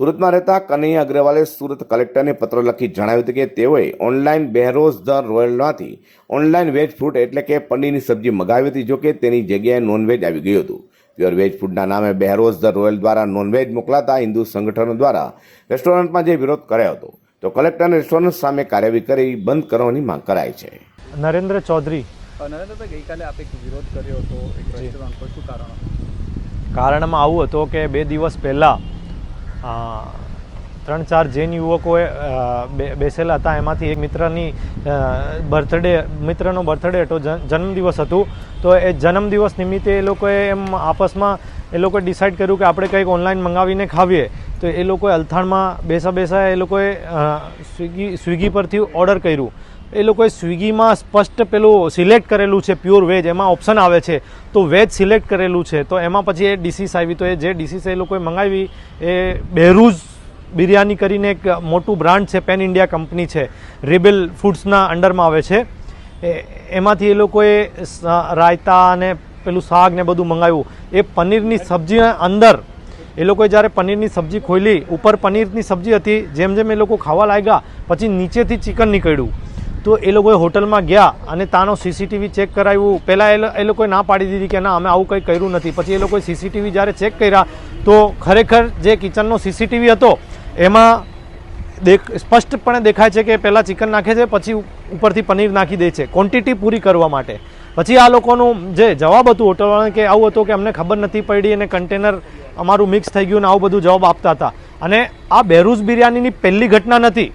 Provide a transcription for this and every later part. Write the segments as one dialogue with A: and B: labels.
A: સુરતમાં રહેતા કનૈયા અગ્રવાલે સુરત કલેક્ટરને પત્ર લખી જણાવ્યું હતું કે તેઓએ ઓનલાઈન બહેરોઝ ધ રોયલમાંથી ઓનલાઈન વેજ ફૂડ એટલે કે પનીરની સબ્જી મગાવી હતી જોકે તેની જગ્યાએ નોનવેજ આવી ગયું હતું. પ્યોર વેજ ફૂડના નામે બહેરોઝ ધ રોયલ દ્વારા નોનવેજ મોકલાતા હિન્દુ સંગઠનો દ્વારા રેસ્ટોરન્ટમાં જે વિરોધ કર્યો હતો તો કલેક્ટરને રેસ્ટોરન્ટ સામે કાર્યવાહી કરી બંધ કરવાની માંગ કરાઈ છે.
B: નરેન્દ્ર ચૌધરી.
C: નરેન્દ્રભાઈ ગઈકાલે આપે વિરોધ કર્યો હતો એક રેસ્ટોરન્ટ પર શું કારણ?
B: કારણમાં આવું હતું કે બે દિવસ પહેલાં ત્રણ ચાર જૈન યુવકોએ બેસેલા હતા. એમાંથી એક મિત્રની બર્થડે, મિત્રનો બર્થડે હતો જન્મદિવસ હતું. તો એ જન્મદિવસ નિમિત્તે એ લોકોએ એમ આપસમાં એ લોકોએ ડિસાઈડ કર્યું કે આપણે કંઈક ઓનલાઈન મંગાવીને ખાવીએ. તો એ લોકોએ અલથાણમાં બેસા બેસા એ લોકોએ સ્વિગી સ્વિગી પરથી ઓર્ડર કર્યું. એ લોકોએ સ્વિગીમાં સ્પષ્ટ પેલું સિલેક્ટ કરેલું છે પ્યોર વેજ, એમાં ઓપ્શન આવે છે. તો વેજ સિલેક્ટ કરેલું છે. તો એમાં પછી એ ડિસીસ આવી. તો એ જે ડિસીસ એ લોકોએ મંગાવી, એ બેરૂઝ બિરયાની કરીને એક મોટું બ્રાન્ડ છે પેન ઇન્ડિયા કંપની છે. રિબેલ ફૂડ્સના અંડરમાં આવે છે. એમાંથી એ લોકોએ રાયતા અને પેલું શાક ને બધું મંગાવ્યું. એ પનીરની સબ્જીના અંદર, એ લોકોએ જ્યારે પનીરની સબ્જી ખોલી ઉપર પનીરની સબ્જી હતી, જેમ જેમ એ લોકો ખાવા લાગ્યા, પછી નીચેથી ચિકન નીકળ્યું. તો એ લોકોએ હોટલમાં ગયા અને તાનો સીસીટીવી ચેક કરાવ્યું. પહેલાં એ લોકોએ ના પાડી દીધી કે ના, અમે આવું કંઈ કર્યું નથી. પછી એ લોકોએ સીસીટીવી જ્યારે ચેક કર્યા, તો ખરેખર જે કિચનનો સીસીટીવી હતો, એમાં દેખ સ્પષ્ટપણે દેખાય છે કે પહેલાં ચિકન નાખે છે, પછી ઉપરથી પનીર નાખી દે છે. ક્વોન્ટિટી પૂરી કરવા માટે. પછી આ લોકોનું જે જવાબ હતું હોટલવાળાને કે આવું હતું કે અમને ખબર નથી પડી અને કન્ટેનર અમારું મિક્સ થઈ ગયું ને આવું બધું જવાબ આપતા હતા. અને આ બેરૂઝ બિરયાનીની પહેલી ઘટના નથી.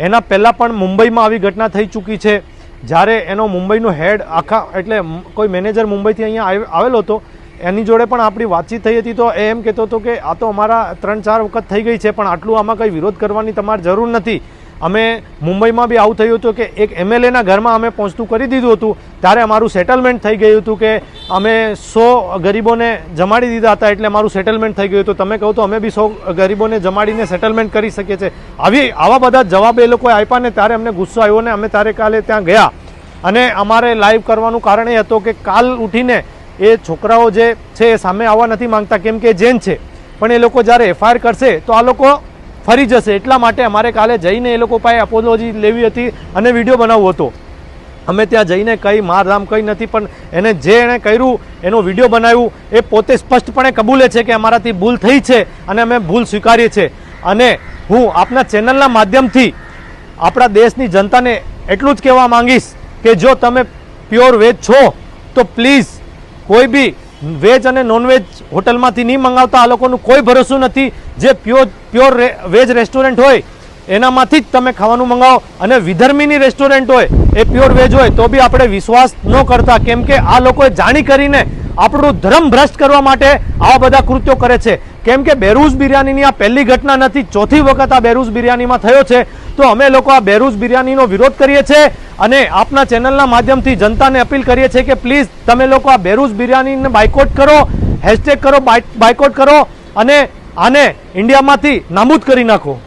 B: એના પહેલાં પણ મુંબઈમાં આવી ઘટના થઈ ચૂકી છે. જ્યારે એનો મુંબઈનો હેડ આખા, એટલે કોઈ મેનેજર મુંબઈથી અહીંયા આવ- આવેલો હતો, એની જોડે પણ આપણી વાતચીત થઈ હતી. તો એ એમ કહેતો હતો કે આ તો અમારા ત્રણ ચાર વખત થઈ ગઈ છે, પણ આટલું આમાં કંઈ વિરોધ કરવાની તમારે જરૂર નથી. અમે મુંબઈમાં બી આવું થયું હતું કે એક એમએલએના ઘરમાં અમે પહોંચતું કરી દીધું હતું. ત્યારે અમારું સેટલમેન્ટ થઈ ગયું હતું કે અમે સો ગરીબોને જમાડી દીધા હતા એટલે અમારું સેટલમેન્ટ થઈ ગયું હતું. તમે કહો તો અમે બી સો ગરીબોને જમાડીને સેટલમેન્ટ કરી શકીએ છીએ. આવી, આવા બધા જવાબ એ લોકોએ આપ્યા ને ત્યારે અમને ગુસ્સો આવ્યો ને અમે ત્યારે કાલે ત્યાં ગયા. અને અમારે લાઈવ કરવાનું કારણ એ હતો કે કાલ ઉઠીને એ છોકરાઓ જે છે એ સામે આવવા નથી માંગતા, કેમ કે જૈન છે. પણ એ લોકો જ્યારે એફઆઈઆર કરશે તો આ લોકો ફરી જશે. એટલા માટે અમારે કાલે જઈને એ લોકો પાસે અપોલોજી લેવી હતી અને વીડિયો બનાવવો હતો. અમે ત્યાં જઈને કંઈ મારધામ કંઈ નથી, પણ એને જે એણે કર્યું, એનો વીડિયો બનાવ્યું, એ પોતે સ્પષ્ટપણે કબૂલે છે કે અમારાથી ભૂલ થઈ છે અને અમે ભૂલ સ્વીકારીએ છીએ. અને હું આપના ચેનલના માધ્યમથી આપણા દેશની જનતાને એટલું જ કહેવા માંગીશ કે જો તમે પ્યોર વેજ છો, તો પ્લીઝ કોઈ બી વેજ અને નોનવેજ હોટલમાંથી નહીં મંગાવતા, આ લોકોનું કોઈ ભરોસું નથી. જે પ્યોર પ્યોર વેજ રેસ્ટોરન્ટ હોય, એનામાંથી જ તમે ખાવાનું મંગાવો. અને વિધર્મીની રેસ્ટોરન્ટ હોય, એ પ્યોર વેજ હોય, તો બી આપણે વિશ્વાસ ન કરતા. કેમ કે આ લોકોએ જાણી કરીને આપણું ધર્મ ભ્રષ્ટ કરવા માટે આવા બધા કૃત્યો કરે છે. કેમ કે બેરૂઝ બિરયાનીની આ પહેલી ઘટના નથી, ચોથી વખત આ બેરૂઝ બિરયાનીમાં થયો છે. તો અમે લોકો આ બેરૂઝ બિરયાનીનો વિરોધ કરીએ છીએ અને આપના ચેનલના માધ્યમથી જનતાને અપીલ કરીએ છીએ કે પ્લીઝ તમે લોકો આ બેરૂઝ બિરયાનીને બાયકોટ કરો, હેશટેગ કરો બાયકોટ કરો અને આને ઇન્ડિયામાંથી નાબૂદ કરી નાખો.